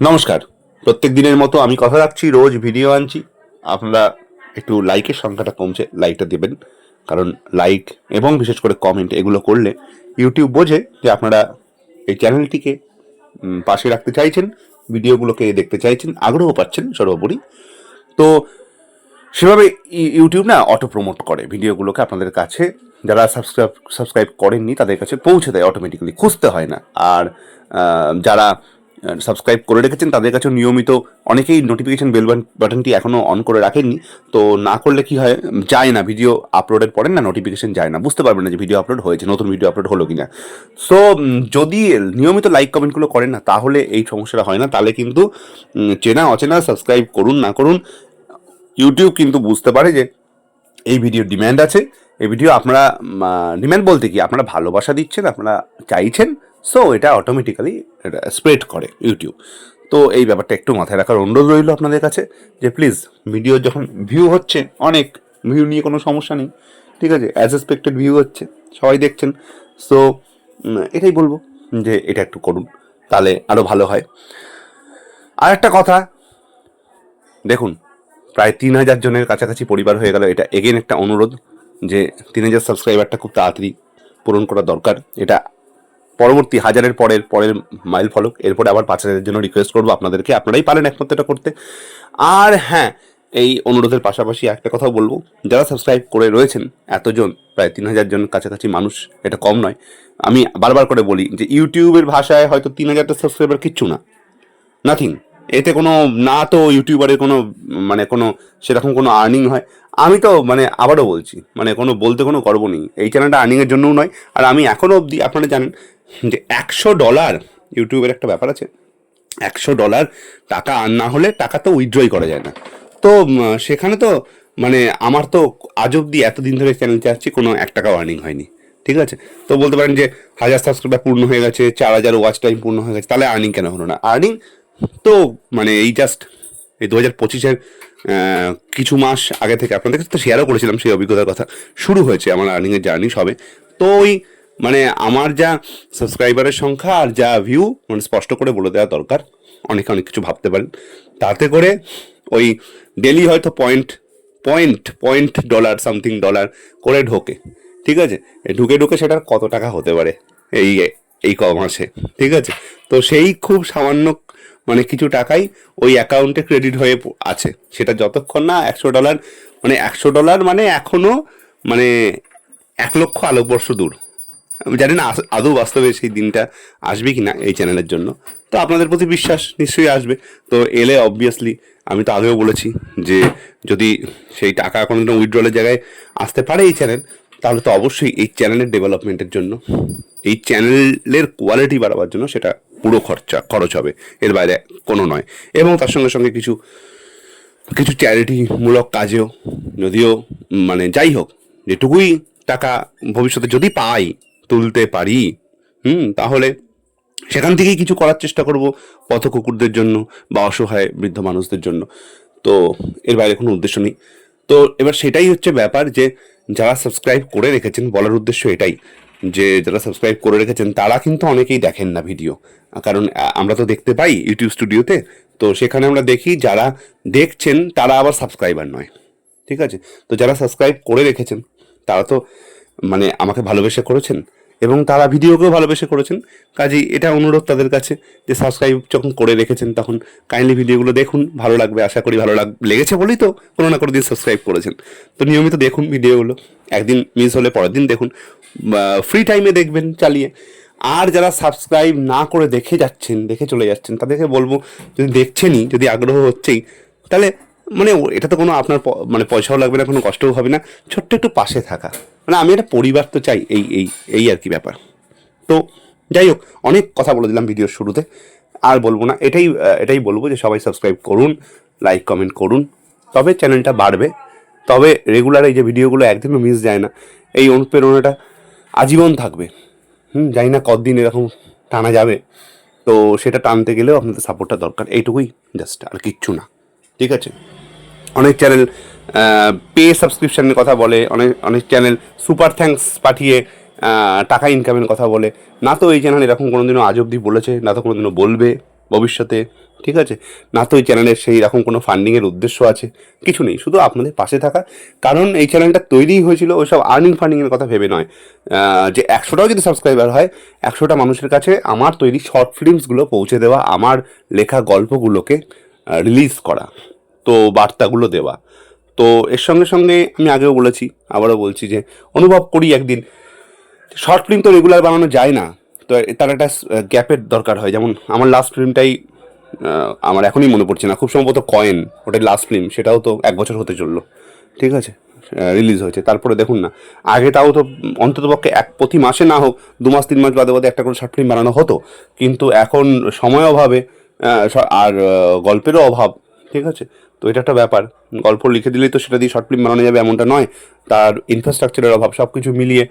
নমস্কার। প্রত্যেক দিনের মতো আমি কথা রাখছি, রোজ ভিডিও আনছি। আপনারা একটু লাইকের সংখ্যাটা কমছে লাইকটা দেবেন। কারণ লাইক এবং বিশেষ করে কমেন্ট এগুলো করলে ইউটিউব বোঝে যে আপনারা এই চ্যানেলটিকে পাশে রাখতে চাইছেন ভিডিওগুলোকে দেখতে চাইছেন, আগ্রহ পাচ্ছেন সর্বোপরি। তো সেভাবে ইউটিউব না অটো প্রমোট করে ভিডিওগুলোকে আপনাদের কাছে। যারা সাবস্ক্রাইব সাবস্ক্রাইব করেননি, তাদের কাছে পৌঁছে দেয় অটোমেটিক্যালি খুঁজতে হয় না। আর যারা সাবস্ক্রাইব করে রেখেছেন, তাদের কাছে নিয়মিত অনেকেই নোটিফিকেশন বেল বাটনটি এখনও অন করে রাখেননি। তো না করলে কি হয়, যায় না ভিডিও আপলোডের পরে না নোটিফিকেশন যায় না, বুঝতে পারবেন না যে ভিডিও আপলোড হয়েছে, নতুন ভিডিও আপলোড হলো কি না সো যদি নিয়মিত লাইক কমেন্টগুলো করেন না, তাহলে এই সমস্যাটা হয় না, তাহলে কিন্তু চেনা, অচেনা সাবস্ক্রাইব করুন, না করুন ইউটিউব কিন্তু বুঝতে পারে যে এই ভিডিওর ডিম্যান্ড আছে। এই ভিডিও আপনারা ডিম্যান্ড বলতে কি, আপনারা ভালোবাসা দিচ্ছেন, আপনারা চাইছেন সো এটা অটোমেটিক্যালি স্প্রেড করে ইউটিউব তো এই ব্যাপারটা একটু মাথায় রাখার অনুরোধ রইল আপনাদের কাছে যে প্লিজ ভিডিও যখন ভিউ হচ্ছে, অনেক ভিউ নিয়ে কোনো সমস্যা নেই, ঠিক আছে? অ্যাজ এক্সপেক্টেড ভিউ হচ্ছে, সবাই দেখছেন। সো এটাই বলব যে এটা একটু করুন, তাহলে আরও ভালো হয়। আর একটা কথা, দেখুন, প্রায় তিন হাজার জনের কাছাকাছি পরিবার হয়ে গেল। এটা এগেন একটা অনুরোধ যে তিন হাজার সাবস্ক্রাইবারটা খুব তাড়াতাড়ি পূরণ করা দরকার। এটা পরবর্তী হাজারের পরের পরের মাইল ফলক। এরপরে আবার পাঁচ হাজারের জন্য রিকোয়েস্ট করব আপনাদেরকে। আপনারাই পারেন একমাত্র এটা করতে। আর হ্যাঁ এই অনুরোধের পাশাপাশি একটা কথাও বলব। যারা সাবস্ক্রাইব করে রয়েছেন, এতজন, প্রায় তিন হাজার জন কাছাকাছি মানুষ, এটা কম নয়। আমি বারবার করে বলি যে, ইউটিউবের ভাষায় হয়তো তিন হাজারটা সাবস্ক্রাইবার কিচ্ছু না। নাথিং এতে কোনো না তো ইউটিউবারের কোনো মানে কোনো সেরকম কোনো আর্নিং হয়। আমি তো মানে আবারও বলছি মানে কোনো বলতে কোনো গর্ব নেই। এই চ্যানেলটা আর্নিংয়ের জন্যও নয়। আর আমি এখনও অবধি, আপনারা জানেন যে একশো ডলার ইউটিউবের একটা ব্যাপার আছে। একশো ডলার টাকা আর না হলে টাকা তো উইথড্রই করা যায় না। তো সেখানে তো মানে আমার তো আজ অব্দি এতদিন ধরে চ্যানেল চাচ্ছি কোনো এক টাকাও আর্নিং হয়নি। ঠিক আছে? তো বলতে পারেন যে হাজার সাবস্ক্রাইবার পূর্ণ হয়ে গেছে, চার হাজার ওয়াচ টাইম পূর্ণ হয়ে গেছে, তাহলে আর্নিং কেন হলো না? আর্নিং তো মানে এই জাস্ট এই দু হাজার পঁচিশের কিছু মাস আগে থেকে আপনাদের কাছে তো শেয়ারও করেছিলাম সেই অভিজ্ঞতার কথা। শুরু হয়েছে আমার আর্নিংয়ের জার্নি সবে। তো ওই মানে আমার যা সাবস্ক্রাইবারের সংখ্যা আর যা ভিউ মানে স্পষ্ট করে বলে দেওয়া দরকার। অনেকে অনেক কিছু ভাবতে পারেন। তাতে করে ওই ডেলি হয়তো point point point dollar something dollar করে ঢোকে। ঠিক আছে? ঢুকে ঢুকে সেটার কত টাকা হতে পারে এই এই ক মাসে ঠিক আছে? তো সেই খুব সামান্য মানে কিছু টাকাই ওই অ্যাকাউন্টে ক্রেডিট হয়ে আছে। সেটা যতক্ষণ না একশো ডলার মানে একশো ডলার মানে এখনও মানে এক লক্ষ আলোকবর্ষ দূর। আমি জানি না আদৌ বাস্তবে সেই দিনটা আসবে কি না এই চ্যানেলের জন্য। তো আপনাদের প্রতি বিশ্বাস নিশ্চয়ই আসবে। তো এলে অবভিয়াসলি আমি তো আগেও বলেছি যে যদি সেই টাকা কোনো উইথড্রলের জায়গায় আসতে পারে এই চ্যানেল তাহলে তো অবশ্যই এই চ্যানেলের ডেভেলপমেন্টের জন্য, এই চ্যানেলের কোয়ালিটি বাড়াবার জন্য সেটা পুরো খরচা, খরচ হবে। এর বাইরে কোনো নয়। এবং তার সঙ্গে সঙ্গে কিছু কিছু চ্যারিটিমূলক কাজেও, যদিও মানে যাই হোক, যেটুকুই টাকা ভবিষ্যতে যদি পাই, তুলতে পারি, হুম, তাহলে সেখান থেকেই কিছু করার চেষ্টা করব পথ কুকুরদের জন্য বা অসহায় বৃদ্ধ মানুষদের জন্য। তো এর বাইরে কোনো উদ্দেশ্য নেই। তো এবার সেটাই হচ্ছে ব্যাপার যে, যারা সাবস্ক্রাইব করে রেখেছেন, বলার উদ্দেশ্য এটাই। যে যারা সাবস্ক্রাইব করে রেখেছেন, তারা কিন্তু অনেকেই দেখেন না ভিডিও কারণ আমরা তো দেখতে পাই ইউটিউব স্টুডিওতে তো সেখানে আমরা দেখি যারা দেখছেন, তারা আবার সাবস্ক্রাইবার নয়। ঠিক আছে? তো যারা সাবস্ক্রাইব করে রেখেছেন, তারা তো মানে আমাকে ভালোবেসে করেছেন। এবং তারা ভিডিওকেও ভালোবেসে করেছেন। কাজেই এটা অনুরোধ তাদের কাছে যে সাবস্ক্রাইব যখন করে রেখেছেন তখন কাইন্ডলি ভিডিওগুলো দেখুন, ভালো লাগবে, আশা করি ভালো লাগ, লেগেছে বলেই তো কোনো না কোনো দিন সাবস্ক্রাইব করেছেন। তো নিয়মিত দেখুন ভিডিওগুলো, একদিন মিস হলে পরের দিন দেখুন ফ্রি টাইমে দেখবেন চালিয়ে। আর যারা সাবস্ক্রাইব না করে দেখে যাচ্ছেন, দেখে চলে যাচ্ছেন, তাদেরকে বলব, যদি দেখছেনই, যদি আগ্রহ হচ্ছেই, তাহলে মানে এটা তো কোনো আপনার মানে পয়সাও লাগবে না, কোনো কষ্টও হবে না। ছোট্ট একটু পাশে থাকা। মানে আমি একটা পরিবার তো চাই, এই এই এই আর কি ব্যাপার। তো যাই হোক, অনেক কথা বলে দিলাম ভিডিওর শুরুতে। আর বলব না, এটাই এটাই বলব যে সবাই সাবস্ক্রাইব করুন, লাইক, কমেন্ট করুন। তবে চ্যানেলটা বাড়বে। তবে রেগুলার এই যে ভিডিওগুলো একদিনও মিস যায় না, এই অনুপ্রেরণাটা আজীবন থাকবে। হুম, জানি না কতদিন এরকম টানা যাবে। তো সেটা টানতে গেলেও আপনাদের সাপোর্টটা দরকার। এইটুকুই জাস্ট আর কিচ্ছু না। ঠিক আছে? অনেক চ্যানেল পে সাবস্ক্রিপশানের কথা বলে, অনেক অনেক চ্যানেল সুপার থ্যাঙ্কস পাঠিয়ে টাকা ইনকামের কথা বলে। না তো এই চ্যানেল এরকম কোনোদিনও আজ অবধি বলেছে, না তো কোনোদিনও বলবে ভবিষ্যতে, ঠিক আছে? না তো এই চ্যানেলের সেই রকম কোনো ফান্ডিংয়ের উদ্দেশ্য আছে, কিছু নেই, শুধু আপনাদের পাশে থাকা। কারণ এই চ্যানেলটা তৈরি হয়েছিল, ওই সব আর্নিং ফান্ডিংয়ের কথা ভেবে নয়। যে একশোটাও যদি সাবস্ক্রাইবার হয়, একশোটা মানুষের কাছে আমার তৈরি শর্ট ফিল্মসগুলো পৌঁছে দেওয়া, আমার লেখা গল্পগুলোকে রিলিজ করা। তো বার্তাগুলো দেওয়া। তো এর সঙ্গে সঙ্গে আমি আগেও বলেছি, আবারও বলছি যে অনুভব করি একদিন শর্ট ফিল্ম তো রেগুলার বানানো যায় না, তো তার একটা গ্যাপের দরকার হয়। যেমন আমার লাস্ট ফিল্মটাই আমার এখনই মনে পড়ছে না, খুব সম্ভবত কয়েন, ওটাই লাস্ট ফিল্ম সেটাও তো এক বছর হতে চলল। ঠিক আছে? রিলিজ হয়েছে। তারপরে দেখুন না, আগে তাও তো অন্ততপক্ষে এক প্রতি মাসে না হোক, দু মাস, তিন মাস বাদে বাদে একটা করে শর্ট ফিল্ম বানানো হতো। কিন্তু এখন সময় অভাবে আর গল্পেরও অভাব, ঠিক আছে? তো এটা একটা ব্যাপার। গল্প লিখে দিলেই তো সেটা দিয়ে শর্ট ফিল্ম বানানো যাবে, এমনটা নয়। তার ইনফ্রাস্ট্রাকচারের অভাব সব কিছু মিলিয়ে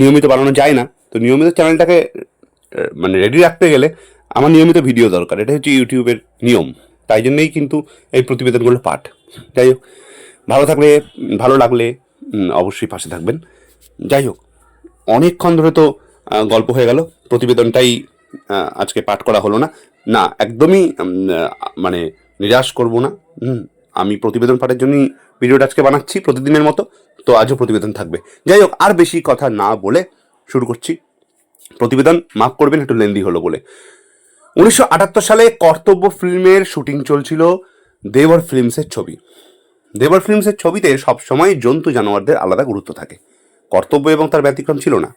নিয়মিত বানানো যায় না। তো নিয়মিত চ্যানেলটাকে মানে রেডি রাখতে গেলে আমার নিয়মিত ভিডিও দরকার। এটা হচ্ছে ইউটিউবের নিয়ম। তাই জন্যই কিন্তু এই প্রতিবেদনগুলো পাঠ। যাই হোক, ভালো থাকলে, ভালো লাগলে অবশ্যই পাশে থাকবেন। যাই হোক, অনেকক্ষণ ধরে তো গল্প হয়ে গেল। প্রতিবেদনটাই আজকে পাঠ করা হলো না। না, একদমই মানে নিরাশ করব না। হুম, আমি প্রতিবেদন পাঠের জন্যই ভিডিওটা আজকে বানাচ্ছি প্রতিদিনের মতো তো আজও প্রতিবেদন থাকবে। যাই হোক আর বেশি কথা না বলে শুরু করছি। প্রতিবেদন মাফ করবেন একটু লেন্দি হলো বলে। উনিশশো আটাত্তর সালে কর্তব্য ফিল্মের শুটিং চলছিল দেবর ফিল্মসের ছবি। দেবর ফিল্মসের ছবিতে সবসময় জন্তু জানোয়ারদের আলাদা গুরুত্ব থাকে। কর্তব্য এবং তার ব্যতিক্রম ছিল না।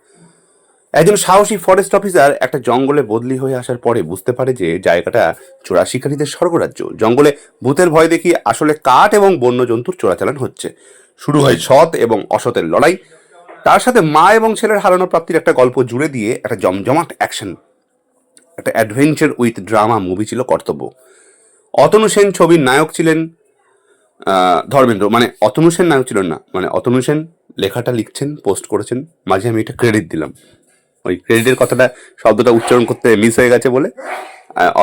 একজন সাহসী ফরেস্ট অফিসার একটা জঙ্গলে বদলি হয়ে আসার পরে বুঝতে পারে যে জায়গাটা চোরা শিকারীদের স্বর্গরাজ্য। জঙ্গলে ভূতের ভয় দেখি আসলে কাঠ এবং বন্য জন্তুর চোরাচালান হচ্ছে। শুরু হয় সৎ এবং অসতের লড়াই। তার সাথে মা এবং ছেলের হারানো প্রাপ্তির একটা গল্প জুড়ে দিয়ে একটা জমজমাট অ্যাকশন একটা অ্যাডভেঞ্চার উইথ ড্রামা মুভি ছিল কর্তব্য। অতনু সেন ছবির নায়ক ছিলেন ধর্মেন্দ্র। মানে অতনু সেন নায়ক ছিলেন না মানে অতনু সেন লেখাটা লিখছেন পোস্ট করেছেন। মাঝে আমি এটা ক্রেডিট দিলাম। ওই ক্রেডিটের কথাটা, শব্দটা উচ্চারণ করতে মিস হয়ে গেছে বলে।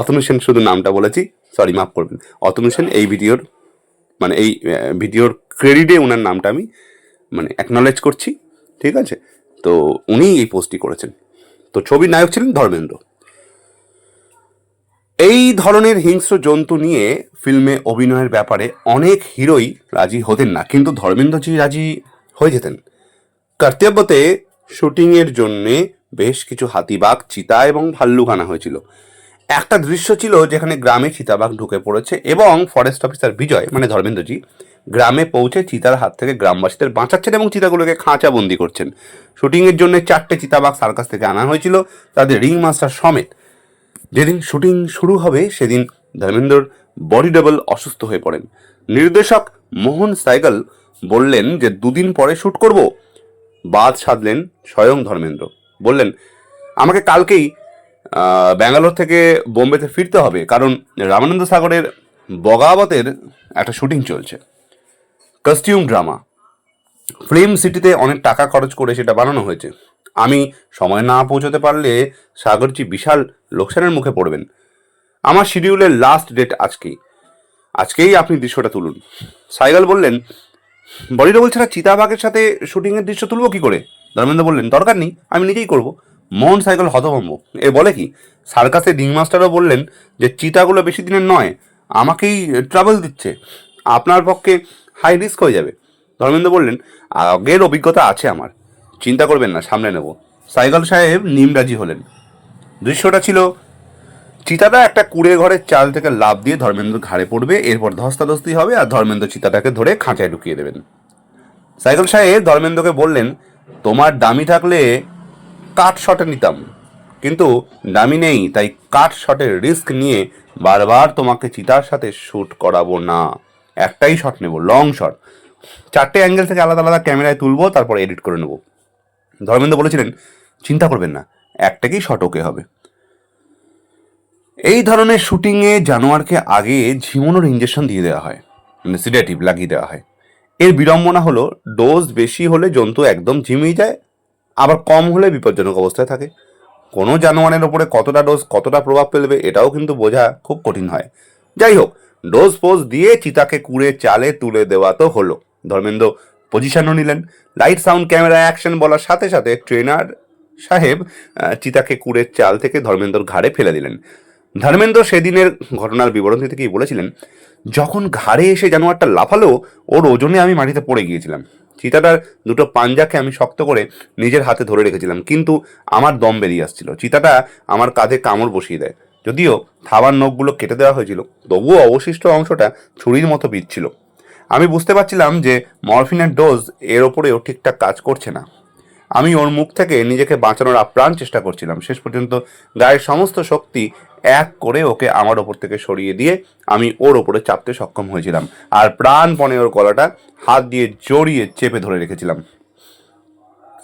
অতনু শুধু নামটা বলেছি সরি মাফ করবেন। অতনু এই ভিডিওর মানে এই ভিডিওর ক্রেডিটে ওনার নামটা আমি মানে অ্যাকনোলেজ করছি, ঠিক আছে? তো উনি এই পোস্টটি করেছেন। তো ছবির নায়ক ছিলেন ধর্মেন্দ্র। এই ধরনের হিংস্র জন্তু নিয়ে ফিল্মে অভিনয়ের ব্যাপারে অনেক হিরোই রাজি হতেন না, কিন্তু ধর্মেন্দ্রজি রাজি হয়ে যেতেন। কর্তব্যতে শুটিংয়ের জন্যে বেশ কিছু হাতিবাগ, চিতা এবং ভাল্লুক আনা হয়েছিল। একটা দৃশ্য ছিল যেখানে গ্রামে চিতাবাঘ ঢুকে পড়েছে এবং ফরেস্ট অফিসার বিজয় মানে ধর্মেন্দ্রজি, গ্রামে পৌঁছে চিতার হাত থেকে গ্রামবাসীদের বাঁচাচ্ছেন এবং চিতাগুলোকে খাঁচা বন্দি করছেন শুটিংয়ের জন্য চারটে চিতাবাঘ সার্কাস থেকে আনা হয়েছিল, তাদের রিং মাস্টার সমেত। যেদিন শুটিং শুরু হবে, সেদিন ধর্মেন্দ্রর বডি ডাবল অসুস্থ হয়ে পড়েন। নির্দেশক মোহন সাইগল বললেন যে, দুদিন পরে শ্যুট করব। বাদ সাধলেন স্বয়ং ধর্মেন্দ্র। বললেন, আমাকে কালকেই ব্যাঙ্গালোর থেকে বোম্বেতে ফিরতে হবে, কারণ রামানন্দ সাগরের বগাবতের একটা শুটিং চলছে। Costume drama. ফিল্ম সিটিতে অনেক টাকা খরচ করে সেটা বানানো হয়েছে। আমি সময় না পৌঁছতে পারলে সাগরজি বিশাল লোকসানের মুখে পড়বেন। আমার শিডিউলের লাস্ট ডেট আজকেই। আজকেই আপনি দৃশ্যটা তুলুন। সাইগাল বললেন বডি ডবল ছাড়া চিতাবাঘের সাথে শুটিংয়ের দৃশ্য তুলব কি করে? ধর্মেন্দ্র বললেন, দরকার নেই, আমি নিজেই করব। মোহন সাইকেল হতভম্ব। এ বলে কি? সার্কাসের রিং মাস্টারও বললেন যে, চিতাগুলো বেশি দিনের নয়, আমাকেই ট্রাভেল দিচ্ছে। আপনার পক্ষে হাই রিস্ক হয়ে যাবে। ধর্মেন্দ্র বললেন, আগের অভিজ্ঞতা আছে আমার। চিন্তা করবেন না সামনে নেব। সাইকেল সাহেব নিমরাজি হলেন। দৃশ্যটা ছিল, চিতাটা একটা কুড়ে ঘরের চাল থেকে লাভ দিয়ে ধর্মেন্দ্র ঘাড়ে পড়বে, এরপর ধস্তাধস্তি হবে আর ধর্মেন্দ্র চিতাটাকে ধরে খাঁচায় ঢুকিয়ে দেবেন। সাইকেল সাহেব ধর্মেন্দ্রকে বললেন তোমার দামি থাকলে কাট শটে নিতাম। কিন্তু দামি নেই, তাই কাট শটের রিস্ক নিয়ে বারবার তোমাকে চিতার সাথে শ্যুট করাবো না। একটাই শট নেব, লং শট। চারটে অ্যাঙ্গেল থেকে আলাদা আলাদা ক্যামেরায় তুলবো, তারপর এডিট করে নেব। ধর্মেন্দ্র বলেছিলেন, চিন্তা করবেন না একটাকেই শট ওকে হবে। এই ধরনের শুটিংয়ে জানোয়ারকে আগে ঝিমোনোর ইঞ্জেকশন দিয়ে দেওয়া হয় মানে সিডেটিভ লাগিয়ে দেওয়া হয়। এর বিড়ম্বনা হলো ডোজ বেশি হলে জন্তু একদম ঝিমিয়ে যায়, আবার কম হলে বিপজ্জনক অবস্থায় থাকে। কোনো জানোয়ারের ওপরে কতটা ডোজ কতটা প্রভাব ফেলবে, এটাও কিন্তু বোঝা খুব কঠিন হয়। যাই হোক ডোজ পোজ দিয়ে চিতাকে কুড়ে চালে তুলে দেওয়া তো হলো। ধর্মেন্দ্র পজিশনও নিলেন। লাইট সাউন্ড ক্যামেরা অ্যাকশন বলার সাথে সাথে ট্রেনার সাহেব চিতাকে কুড়ের চাল থেকে ধর্মেন্দ্রর ঘাড়ে ফেলে দিলেন। ধর্মেন্দ্র সেদিনের ঘটনার বিবরণ দিতে গিয়ে বলেছিলেন যখন ঘাড়ে এসে জানোয়ারটা লাফালো, ওর ওজনে আমি মাটিতে পড়ে গিয়েছিলাম। চিতাটার দুটো পাঞ্জাকে আমি শক্ত করে নিজের হাতে ধরে রেখেছিলাম, কিন্তু আমার দম বেরিয়ে আসছিল। চিতাটা আমার কাঁধে কামড় বসিয়ে দেয়। যদিও থাবার নখগুলো কেটে দেওয়া হয়েছিল, তবুও অবশিষ্ট অংশটা ছুরির মতো বিচ্ছিল আমি বুঝতে পারছিলাম যে মরফিনের ডোজ এর ওপরেও ঠিকঠাক কাজ করছে না। আমি ওর মুখ থেকে নিজেকে বাঁচানোর আপ্রাণ চেষ্টা করছিলাম। শেষ পর্যন্ত গায়ের সমস্ত শক্তি এক করে ওকে আমার ওপর থেকে সরিয়ে দিয়ে আমি ওর ওপরে চাপতে সক্ষম হয়েছিলাম। আর প্রাণপণে ওর গলাটা হাত দিয়ে জড়িয়ে চেপে ধরে রেখেছিলাম।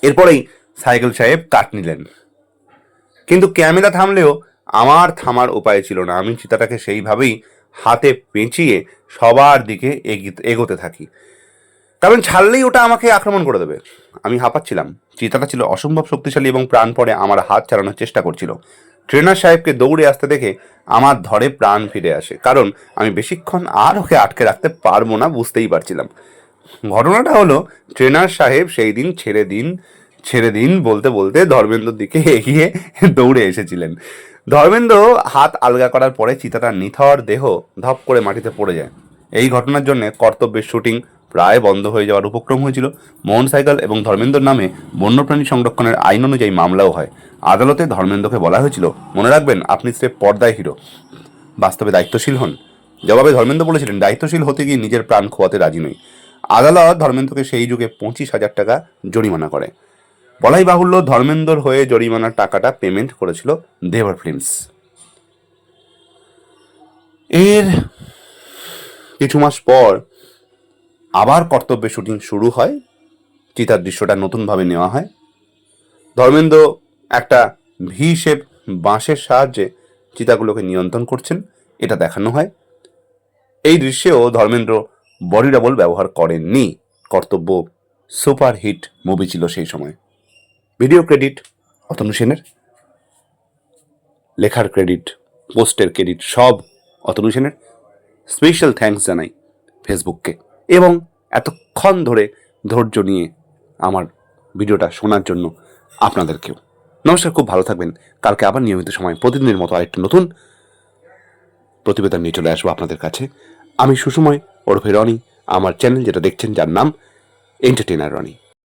এরপরেই সাইকেল সাহেব কাট নিলেন। কিন্তু ক্যামেরা থামলেও আমার থামার উপায় ছিল না। আমি চিতাটাকে সেইভাবেই হাতে পেঁচিয়ে সবার দিকে এগোতে থাকি। কারণ ছাড়লেই ওটা আমাকে আক্রমণ করে দেবে। আমি হাঁপাচ্ছিলাম। চিতাটা ছিল অসম্ভব শক্তিশালী এবং প্রাণ প্রাণপণে আমার হাত চালানোর চেষ্টা করছিল। ট্রেনার সাহেবকে দৌড়ে আসতে দেখে আমার ধরে প্রাণ ফিরে আসে। কারণ আমি বেশিক্ষণ আর ওকে আটকে রাখতে পারব না বুঝতেই পারছিলাম। ঘটনাটা হলো, ট্রেনার সাহেব সেই দিন ছেড়ে দিন ছেড়ে দিন বলতে বলতে ধর্মেন্দ্রর দিকে এগিয়ে দৌড়ে এসেছিলেন। ধর্মেন্দ্র হাত আলগা করার পরে চিতাটার নিথর দেহ ধপ করে মাটিতে পড়ে যায়। এই ঘটনার জন্য কর্তব্যের শুটিং প্রায় বন্ধ হয়ে যাওয়ার উপক্রম হয়েছিল। মোহন সাইকেল এবং ধর্মেন্দ্র নামে বন্যপ্রাণী সংরক্ষণের আইন অনুযায়ী মামলাও হয়। আদালতে ধর্মেন্দ্রকে বলা হয়েছিল, মনে রাখবেন, আপনি স্রেফ পর্দায় হিরো। বাস্তবে দায়িত্বশীল হন। জবাবে ধর্মেন্দ্র বলেছিলেন, দায়িত্বশীল হতে গিয়ে নিজের প্রাণ খোয়াতে রাজি নই। আদালত ধর্মেন্দ্রকে সেই যুগে পঁচিশ হাজার টাকা জরিমানা করে। বলাই বাহুল্য, ধর্মেন্দ্র হয়ে জরিমানার টাকাটা পেমেন্ট করেছিল দেবর ফিল্মস। এর কিছু মাস পর আবার কর্তব্যে শুটিং শুরু হয়, চিতার দৃশ্যটা নতুনভাবে নেওয়া হয়। ধর্মেন্দ্র একটা ভি শেপ বাঁশের সাহায্যে চিতাগুলোকে নিয়ন্ত্রণ করছেন, এটা দেখানো হয়। এই দৃশ্যেও ধর্মেন্দ্র বডি ডাবল ব্যবহার করেননি, কর্তব্য সুপার হিট মুভি ছিল সেই সময়। ভিডিও ক্রেডিট, অতনু সেনের। লেখার ক্রেডিট, পোস্টের ক্রেডিট সব অতনু সেনের। স্পেশাল থ্যাঙ্কস জানাই ফেসবুককে। এবং এতক্ষণ ধরে ধৈর্য নিয়ে আমার ভিডিওটা শোনার জন্য আপনাদেরকেও। নমস্কার, খুব ভালো থাকবেন। কালকে আবার নিয়মিত সময়, প্রতিদিনের মতো আরেকটি নতুন প্রতিবেদন নিয়ে চলে আসব আপনাদের কাছে। আমি সুসময় ওরফে রনি, আমার চ্যানেল যেটা দেখছেন যার নাম এন্টারটেনার রনি